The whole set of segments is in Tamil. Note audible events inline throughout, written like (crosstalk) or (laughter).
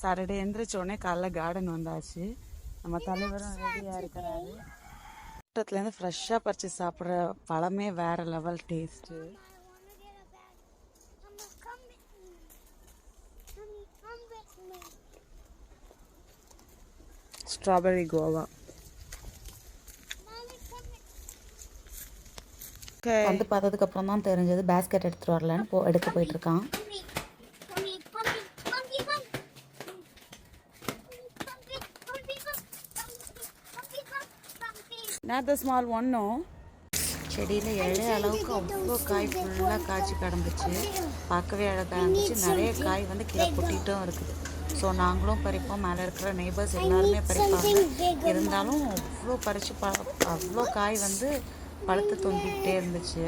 சாட்டர்டே எந்திரிச்சோடனே காலைல கார்டன் வந்தாச்சு. நம்ம தலைவரும் ரெடியாக இருக்கிறாரு. தோட்டத்துலேருந்து ஃப்ரெஷ்ஷாக பறித்து சாப்பிட்ற பழமே வேற level taste me. Strawberry guava வந்து பார்த்ததுக்கு அப்புறம் தான் தெரிஞ்சது. பேஸ்கெட் எடுத்துட்டு வரலன்னு போ எடுக்க போயிட்டு இருக்கான் me. Mommy, mommy, mommy, mommy. Not the small ஒன்னோ செடியில் இழைய அளவுக்கு அவ்வளோ காய் ஃபுல்லாக காய்ச்சி கிடந்துச்சு. பார்க்கவே அழகாக இருந்துச்சு. நிறைய காய் வந்து கீழே கொட்டிட்டும் இருக்குது. ஸோ நாங்களும் பறிப்போம். மேலே இருக்கிற நெய்பர்ஸ் எல்லாருமே பறிப்பாங்க. இருந்தாலும் அவ்வளோ பறித்து ப அவ்வளோ காய் வந்து பழுத்து தொங்கிக்கிட்டே இருந்துச்சு.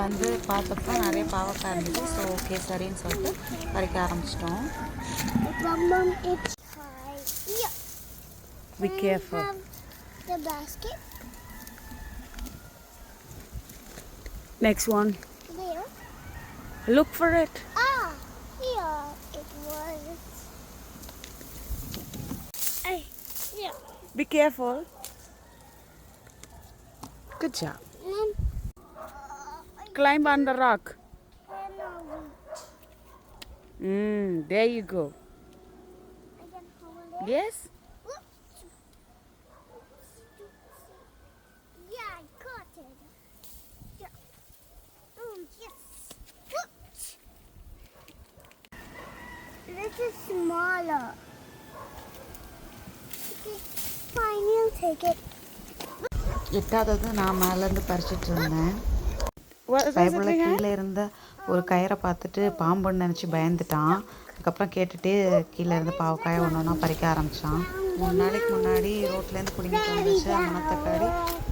வந்து பார்த்தப்போ நிறைய பாவக்காய் இருந்துச்சு. ஸோ ஓகே சரின்னு சொல்லிட்டு பறிக்க ஆரம்பிச்சிட்டோம். Mom, it's the basket. Next one. There. Look for it. Ah, here it was. Hey, yeah. Be careful. Good job. Mm. Climb on the rock. Mm, there you go. Yes? Is smaller. Okay, fine, you'll take it. எட்டாவது நான் மேலேருந்து பறிச்சிட்டு இருந்தேன். பைபிளில் கீழே இருந்த ஒரு கயிறை பார்த்துட்டு பாம்புன்னு நினச்சி பயந்துட்டான். அதுக்கப்புறம் கேட்டுட்டு கீழே இருந்து பாவக்காயை ஒன்று ஒன்றா பறிக்க ஆரம்பித்தான் மூணு நாளைக்கு முன்னாடி ரோட்லேருந்து பிடிங்கிட்டு வந்துச்சு. மணத்தக்காளி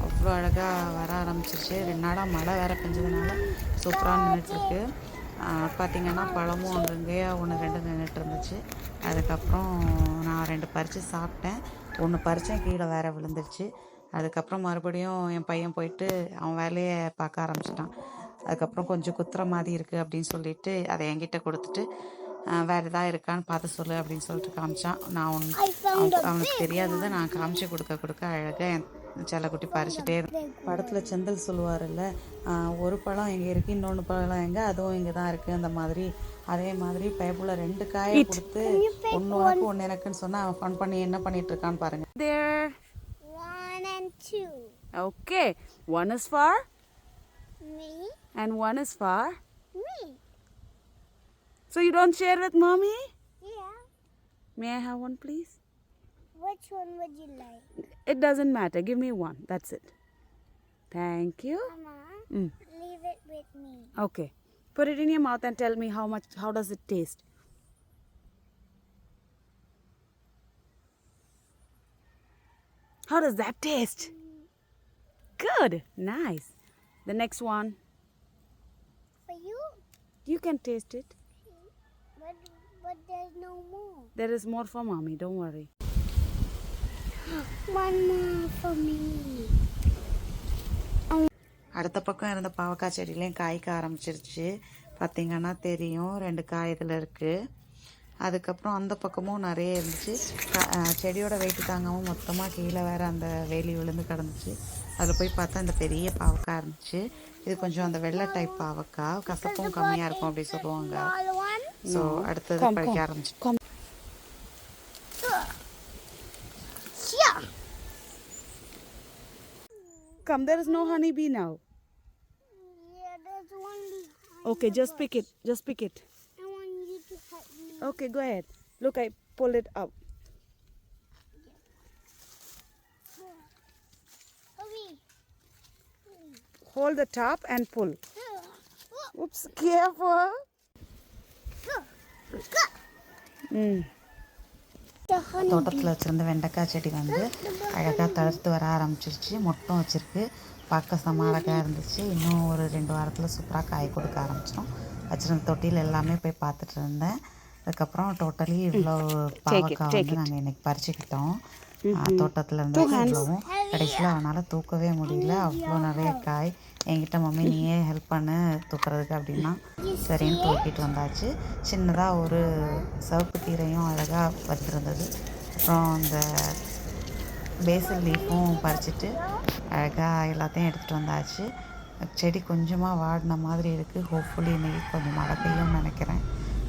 அவ்வளோ அழகாக வர ஆரம்பிச்சிருச்சு ரெண்டு நாளாக மழை வேற பெஞ்சதுனால சூப்பராக நின்றுட்டுருக்கு பார்த்திங்கன்னா பழமும் அங்கங்கேயா ஒன்று ரெண்டு நின்றுட்டு இருந்துச்சு. அதுக்கப்புறம் நான் ரெண்டு பறித்து சாப்பிட்டேன். ஒன்று பறித்தேன் கீழே வேற விழுந்துருச்சு. அதுக்கப்புறம் மறுபடியும் என் பையன் போயிட்டு அவன் வேலையை பார்க்க ஆரம்பிச்சிட்டான். அதுக்கப்புறம் கொஞ்சம் குத்துற மாதிரி இருக்குது அப்படின்னு சொல்லிட்டு அதை என்கிட்ட கொடுத்துட்டு வேறு வேற எதாவது இருக்கான்னு பார்த்து சொல்லு அப்படின்னு சொல்லிட்டு காமிச்சான். நான் உன் அவன் அவனுக்கு தெரியாததை நான் காமிச்சு கொடுக்க கொடுக்க அழகாக என் செல்லக்குட்டி பறிச்சுட்டே படத்தில் செந்தில் சொல்லுவார்ல "ஆஹ், ஒரு பழம் எங்கே இருக்குது இன்னொன்று பழம் எங்கே அதுவும் இங்கே தான் இருக்குது அந்த மாதிரி. அதே மாதிரி பைபிளில் ரெண்டு காயை கொடுத்து ஒன்று உனக்கு ஒன்று எனக்குன்னு சொன்னால் அவன் ஃபன் பண்ணி என்ன பண்ணிட்டு இருக்கான்னு பாருங்க. Is for? Me, and one is for? Me. so you don't share with mommy? Yeah. may i have one please? Which one would you like? it doesn't matter. Give me one. That's it. Thank you. Mama, Mm. leave it with me. okay. Put it in your mouth and tell me how much how does it taste? How does that taste? Good. Nice. The next one. For you? you can taste it. But, but there's no more. there is more for mommy. Don't worry One more for me. அடுத்த பக்கம் இருந்த பாவக்காய் செடியிலையும் காய்க்க ஆரம்பிச்சிருச்சு. பார்த்தீங்கன்னா தெரியும் ரெண்டு காய் இதில் இருக்குது அதுக்கப்புறம் அந்த பக்கமும் நிறைய இருந்துச்சு. செடியோட வெயிட் தாங்காமல் மொத்தமாக கீழே வேற அந்த வேலி விழுந்து கிடந்துச்சு. அதில் போய் பார்த்தா இந்த பெரிய பாவக்காய் இருந்துச்சு. இது கொஞ்சம் அந்த வெள்ளை டைப் பாவக்காய். கசப்பும் கம்மியாக இருக்கும் அப்படி சொல்லுவாங்க? ஸோ அடுத்தது பறிக்க ஆரம்பிச்சு come. There is no honeybee now. Yeah, there's one behind. okay just pick it. Just pick it. I want you to help me. okay go ahead. Look i pull it up hold the top and pull. Oops (laughs) careful. Mm. தோட்டத்தில் வச்சுருந்த வெண்டைக்காய் செடி வந்து அழகாக தளர்த்து வர ஆரம்பிச்சிருச்சு. மொட்டும் வச்சுருக்கு. பார்க்க செம்ம அழகாக இருந்துச்சு. இன்னும் ஒரு ரெண்டு வாரத்தில் சூப்பராக காய் கொடுக்க ஆரம்பிச்சிடும் வச்சுருந்த தொட்டியில் எல்லாமே போய் பார்த்துட்டு இருந்தேன். அதுக்கப்புறம் டோட்டலி இவ்வளோ பாவக்காய் வந்து நாங்கள் இன்னைக்கு பறிச்சுக்கிட்டோம். தோட்டத்தில் இருந்து இவ்வளவும் கடைசியில் அவனால் தூக்கவே முடியல. அவ்வளோ நிறைய காய். என்கிட்ட மம்மி நீயே ஹெல்ப் பண்ணு தூக்குறதுக்கு அப்படின்னா சரின்னு தூக்கிட்டு வந்தாச்சு. சின்னதாக ஒரு சிவப்பு கீரையும் அழகாக வந்திருந்தது அப்புறம் அந்த பேசல் லீஃபும் பறிச்சுட்டு அழகாக எல்லாத்தையும் எடுத்துகிட்டு வந்தாச்சு. செடி கொஞ்சமாக வாடின மாதிரி இருக்குது ஹோப்ஃபுல்லி இன்றைக்கி கொஞ்சம் மழை பெய்யும்னு நினைக்கிறேன்.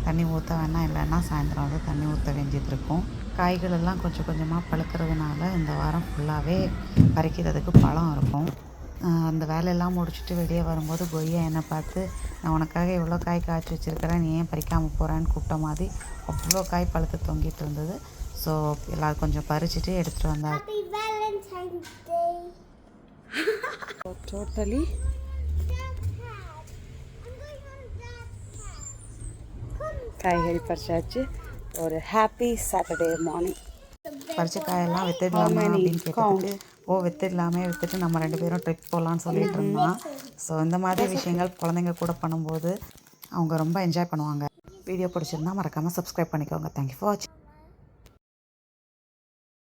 தண்ணி ஊற்ற வேணாம் இல்லைன்னா சாயந்தரம் வந்து தண்ணி ஊற்ற வேண்டியது இருக்கும். காய்கள் எல்லாம் கொஞ்சம் கொஞ்சமாக பழுக்கிறதுனால இந்த வாரம் ஃபுல்லாகவே பறிக்கிறதுக்கு பழம் இருக்கும். அந்த வேலையெல்லாம் முடிச்சுட்டு வெளியே வரும்போது கொய்யா என்னை பார்த்து நான் உனக்காக இவ்வளோ காய் காய்ச்சி வச்சுருக்கிறேன் நீ ஏன் பறிக்காமல் போகிறேன்னு கூப்பிட்ட மாதிரி அவ்வளோ காய் பழுத்து தொங்கிட்டு இருந்தது. ஸோ எல்லாரும் கொஞ்சம் பறிச்சுட்டு எடுத்துகிட்டு Day. டோட்டலி காய்கறி பறிச்சாச்சு. ஒரு ஹாப்பி சாட்டர்டே மார்னிங் பறிச்ச காயெல்லாம் வித்துடலாமா அப்படின்னு கேட்டதுக்கு ஓ வித்துடலாமே வித்துட்டு நம்ம ரெண்டு பேரும் ட்ரிப் போகலான்னு சொல்லிட்டு இருந்தான். ஸோ இந்த மாதிரி விஷயங்கள் குழந்தைங்க கூட பண்ணும்போது அவங்க ரொம்ப என்ஜாய் பண்ணுவாங்க. வீடியோ பிடிச்சிருந்தா மறக்காமல் சப்ஸ்கிரைப் பண்ணிக்கோங்க. தேங்க்யூ ஃபார் வாட்சிங்